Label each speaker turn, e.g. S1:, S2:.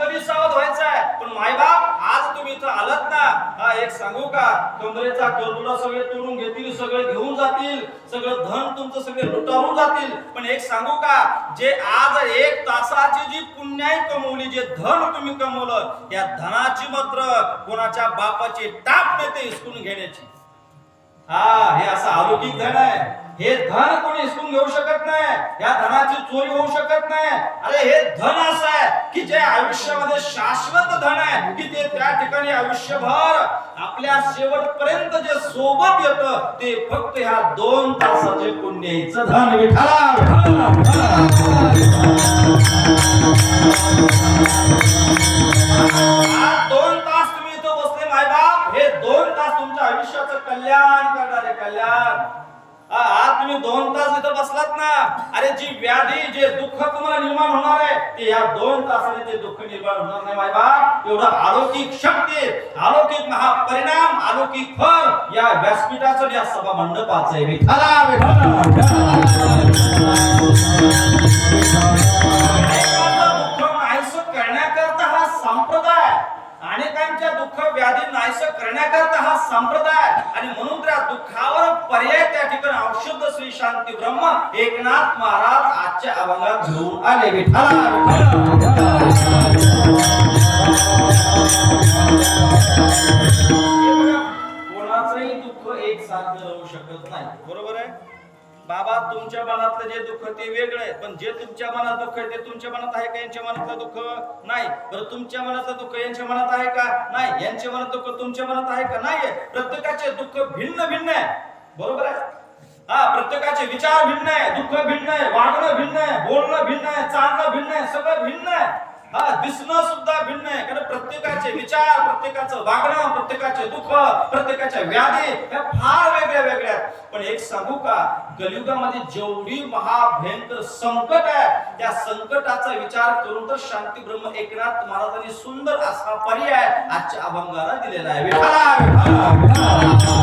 S1: कधी सावध व्हायचं आहे पण मायबाप आज तुम्ही इथं आलात ना हा एक सांगू का? कमरेचा करदुडा सगळे तोडून घेतील सगळे घेऊन जातील सगळं धन तुमचं सगळे लुटारून जातील. पण एक सांगू का जे आज एक तासाची जी पुण्याई कमवली जे धन तुम्ही कमवलं या धनाची मात्र कोणाच्या बापाची टाप नेते इसकून हिसकून घेण्याची. हा हे असं अलौकिक धन आहे. हे धन कोणी हिसकून घेऊ शकत नाही. या धनाची चोरी होऊ शकत नाही. अरे हे धन असं आहे की जे आयुष्यामध्ये शाश्वत धन आहे की ते त्या ठिकाणी आयुष्यभर आपल्या शेवटपर्यंत जे सोबत येत ते फक्त ह्या दोन तासाचे पुण्याचं धन विठाला दोन तास तुम्ही इथं बसले मायबाप हे दोन तास तुमच्या आयुष्याचं कल्याण करणारे कल्याण. हा, आज तुम्ही दोन तास इथं असतात ना. अरे जी व्याधी जे दुःख तुम्हाला निर्माण होणार आहे ते या दोन तासाने ते दुःख निर्माण होणार नाही माय मायबाप एवढं अलौकिक शक्ती अलौकिक महापरिणाम अलौकिक फल या व्यासपीठाचं या सभा मंडपाचं आहे विठाला करण्याकरता हा संप्रदाय अनेकांच्या दुःख व्याधी नाहीसं करण्याकरता हा संप्रदाय आणि म्हणून त्या दुःखावर पर्याय त्या ठिकाणी औषध शांती ब्रह्म एकनाथ महाराज आजच्या अभंगात घेऊन आले विठाला कोणाचंही दुःख एक साथ राहू शकत नाही. बरोबर आहे? बाबा तुमच्या मनातलं जे दुःख ते वेगळं आहे. पण जे तुमच्या मनात दुःख आहे ते तुमच्या मनात आहे का? यांच्या मनातलं दुःख नाही. बरं तुमच्या मनातलं दुःख यांच्या मनात आहे का? नाही. यांच्या मनात दुःख तुमच्या मनात आहे का? नाही प्रत्येकाचे दुःख भिन्न भिन्न आहे. बरोबर आहे? प्रत्येकाचे विचार भिन्न आहे दुःख भिन्न आहे वागणं भिन्न आहे बोलणं भिन्न आहे चालणं भिन्न आहे सगळं भिन्न आहे. हा दिसणं सुद्धा भिन्न आहे कारण प्रत्येकाचे विचार प्रत्येकाचं वागणं प्रत्येकाचे दुःख प्रत्येकाच्या व्याधी या फार वेगळ्या वेगळ्या पण एक सांगू का कलियुगामध्ये जेवढी महाभयंकर संकट आहे त्या संकटाचा विचार करून तर शांती ब्रह्म एकनाथ महाराजांनी सुंदर असा पर्याय आजच्या अभंगाला दिलेला आहे. विठाला, विठाला.